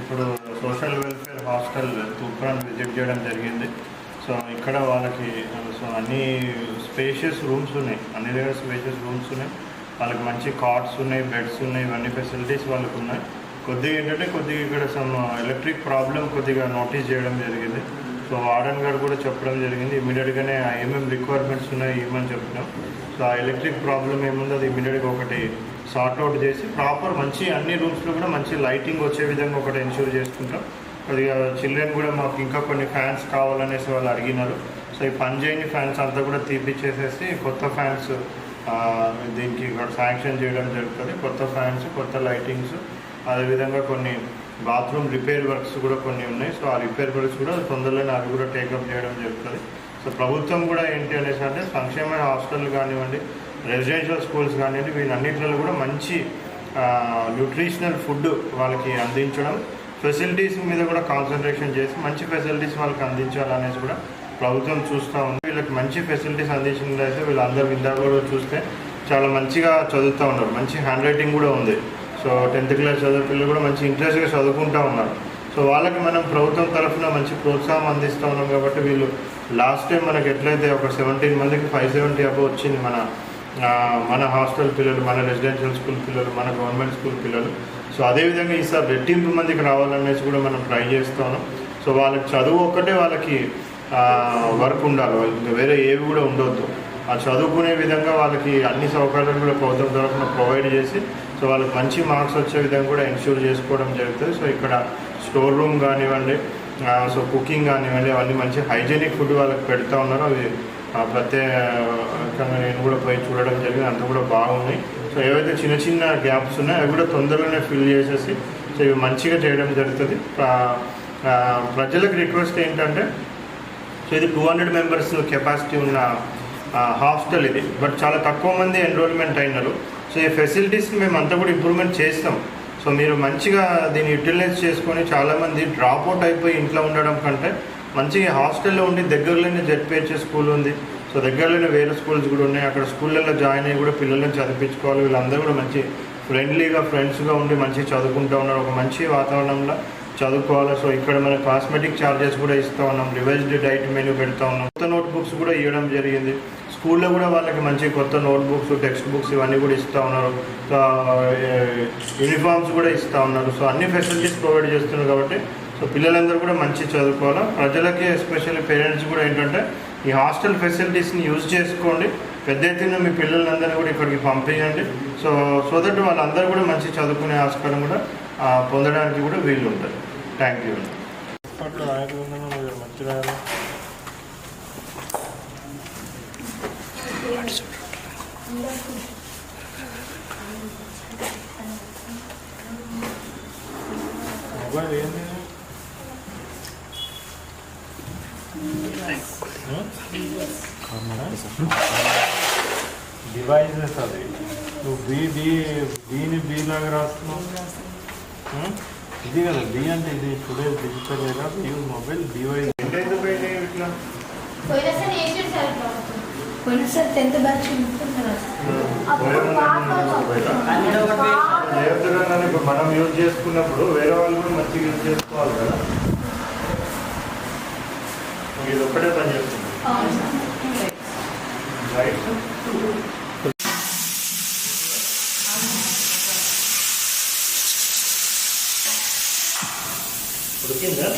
ఇప్పుడు social welfare hostel Toopran visit చేయడం జరిగింది. సో ఇక్కడ వాళ్ళకి సో అన్ని స్పేషియస్ రూమ్స్ ఉన్నాయి. అన్ని దగ్గర స్పేషియస్ రూమ్స్ ఉన్నాయి. వాళ్ళకి మంచి కార్డ్స్ ఉన్నాయి బెడ్స్ ఉన్నాయి ఇవన్నీ ఫెసిలిటీస్ వాళ్ళకు ఉన్నాయి. కొద్దిగా ఏంటంటే కొద్దిగా ఇక్కడ సమ్ ఎలక్ట్రిక్ ప్రాబ్లం కొద్దిగా నోటీస్ చేయడం జరిగింది. సో వార్డన్ గారు కూడా చెప్పడం జరిగింది. ఇమీడియట్గానే ఏమేమి రిక్వైర్మెంట్స్ ఉన్నాయి ఏమని చెప్పినాం. సో ఆ ఎలక్ట్రిక్ ప్రాబ్లం ఏముందో అది ఇమీడియట్గా ఒకటి సార్ట్అవుట్ చేసి ప్రాపర్ మంచి అన్ని రూమ్స్లో కూడా మంచి లైటింగ్ వచ్చే విధంగా ఒకటి ఎన్ష్యూర్ చేసుకుంటాం. కొద్దిగా చిల్డ్రన్ కూడా మాకు ఇంకా కొన్ని ఫ్యాన్స్ కావాలనేసి వాళ్ళు అడిగినారు. సో ఈ పనిచేయని ఫ్యాన్స్ అంతా కూడా తీపిచ్చేసేసి కొత్త ఫ్యాన్స్ దీనికి ఇక్కడ శాంక్షన్ చేయడం జరుగుతుంది. కొత్త ఫ్యాన్స్ కొత్త లైటింగ్స్ అదేవిధంగా కొన్ని బాత్రూమ్ రిపేర్ వర్క్స్ కూడా కొన్ని ఉన్నాయి. సో ఆ రిపేర్ వర్క్స్ కూడా తొందరలోనే అవి కూడా టేకప్ చేయడం జరుగుతుంది. సో ప్రభుత్వం కూడా ఏంటి అనేసి అంటే సంక్షేమ హాస్టల్ కానివ్వండి రెసిడెన్షియల్ స్కూల్స్ కానివ్వండి వీళ్ళన్నింటిలో కూడా మంచి న్యూట్రిషనల్ ఫుడ్ వాళ్ళకి అందించడం ఫెసిలిటీస్ మీద కూడా కాన్సన్ట్రేషన్ చేసి మంచి ఫెసిలిటీస్ వాళ్ళకి అందించాలనేసి కూడా ప్రభుత్వం చూస్తూ ఉంది. వీళ్ళకి మంచి ఫెసిలిటీస్ అందించినట్లయితే వీళ్ళందరూ ఇందాక కూడా చూస్తే చాలా మంచిగా చదువుతూ ఉన్నారు. మంచి హ్యాండ్ రైటింగ్ కూడా ఉంది. సో టెన్త్ క్లాస్ చదివే పిల్లలు కూడా మంచి ఇంట్రెస్ట్గా చదువుకుంటూ ఉన్నారు. సో వాళ్ళకి మనం ప్రభుత్వం తరఫున మంచి ప్రోత్సాహం అందిస్తూ ఉన్నాం కాబట్టి వీళ్ళు లాస్ట్ టైం మనకి ఎట్లయితే ఒక సెవెంటీన్ మందికి ఫైవ్ సెవెంటీ అబో వచ్చింది మన మన హాస్టల్ పిల్లలు మన రెసిడెన్షియల్ స్కూల్ పిల్లలు మన గవర్నమెంట్ స్కూల్ పిల్లలు. సో అదేవిధంగా ఈసారి రెట్టింపు మందికి రావాలనేసి కూడా మనం ట్రై చేస్తున్నాం సో వాళ్ళకి చదువు ఒక్కటే వాళ్ళకి వర్క్ ఉండాలి. వాళ్ళకి ఇంకా వేరే ఏవి కూడా ఉండొద్దు. ఆ చదువుకునే విధంగా వాళ్ళకి అన్ని సౌకర్యాలు కూడా ప్రభుత్వం తరఫున ప్రొవైడ్ చేసి సో వాళ్ళకి మంచి మార్క్స్ వచ్చే విధంగా కూడా ఎన్ష్యూర్ చేసుకోవడం జరుగుతుంది. సో ఇక్కడ స్టోర్ రూమ్ కానివ్వండి సో కుకింగ్ కానివ్వండి అవన్నీ మంచి హైజీనిక్ ఫుడ్ వాళ్ళకి పెడతా ఉన్నారు. అవి ప్రత్యేకంగా నేను కూడా పోయి చూడడం జరిగింది. అంత కూడా బాగున్నాయి సో ఏవైతే చిన్న చిన్న గ్యాప్స్ ఉన్నాయో అవి కూడా తొందరగానే ఫిల్ చేసేసి సో ఇవి మంచిగా చేయడం జరుగుతుంది. ప్రజలకు రిక్వెస్ట్ ఏంటంటే సో ఇది టూ హండ్రెడ్ మెంబర్స్ కెపాసిటీ ఉన్న హాస్టల్ ఇది. బట్ చాలా తక్కువ మంది ఎన్రోల్మెంట్ అయినారు. సో ఈ ఫెసిలిటీస్ని మేము అంతా కూడా ఇంప్రూవ్మెంట్ చేస్తాం. సో మీరు మంచిగా దీన్ని యూటిలైజ్ చేసుకొని చాలామంది డ్రాప్ అవుట్ అయిపోయి ఇంట్లో ఉండడం కంటే మంచిగా హాస్టల్లో ఉండి దగ్గరలోనే జెడ్పిహెచ్ఎస్ స్కూల్ ఉంది. సో దగ్గరలోనే వేరే స్కూల్స్ కూడా ఉన్నాయి. అక్కడ స్కూళ్ళల్లో జాయిన్ అయ్యి కూడా పిల్లల్ని చదివించుకోవాలి. వీళ్ళందరూ కూడా మంచి ఫ్రెండ్లీగా ఫ్రెండ్స్గా ఉండి మంచిగా చదువుకుంటూ ఉన్నారు. ఒక మంచి వాతావరణంలో చదువుకోవాలి. సో ఇక్కడ మన కాస్మెటిక్ ఛార్జెస్ కూడా ఇస్తూ ఉన్నాం. రివైజ్డ్ డైట్ మెనూ పెడతా ఉన్నాం. కొత్త నోట్బుక్స్ కూడా ఇవ్వడం జరిగింది. స్కూల్లో కూడా వాళ్ళకి మంచి కొత్త నోట్బుక్స్ టెక్స్ట్ బుక్స్ ఇవన్నీ కూడా ఇస్తూ ఉన్నారు. యూనిఫామ్స్ కూడా ఇస్తూ ఉన్నారు. సో అన్ని ఫెసిలిటీస్ ప్రొవైడ్ చేస్తున్నారు కాబట్టి సో పిల్లలందరూ కూడా మంచి చదువుకోవాలి. ప్రజలకి ఎస్పెషల్లీ పేరెంట్స్ కూడా ఏంటంటే ఈ హాస్టల్ ఫెసిలిటీస్ని యూజ్ చేసుకోండి. పెద్ద ఎత్తున మీ పిల్లలందరినీ కూడా ఇక్కడికి పంపించండి. సో సో దట్ వాళ్ళందరూ కూడా మంచి చదువుకునే ఆస్కారం కూడా పొందడానికి కూడా వీలు ఉంటుంది థ్యాంక్ యూ. అప్పట్లో మంచి డివైజెస్ అది. నువ్వు బి బి బీని బి లాగా రాస్తున్నావు ఇది కదా బి అంటే ఇది టుడే డిజిటల్ బి మొబైల్ డివైజ్ ఎంతైతే పోయినాయి ఇట్లా పోయినా సరే వేసాడు సార్ ప్రభుత్వం. పోయినసారి టెన్త్ బ్యాచ్ ఇప్పుడు మనం యూజ్ చేసుకున్నప్పుడు వేరే వాళ్ళు కూడా మంచిగా యూజ్ చేసుకోవాలి కదా? ఇది ఒక్కటే పని చేస్తుంది రైట్ ఉడికిందా?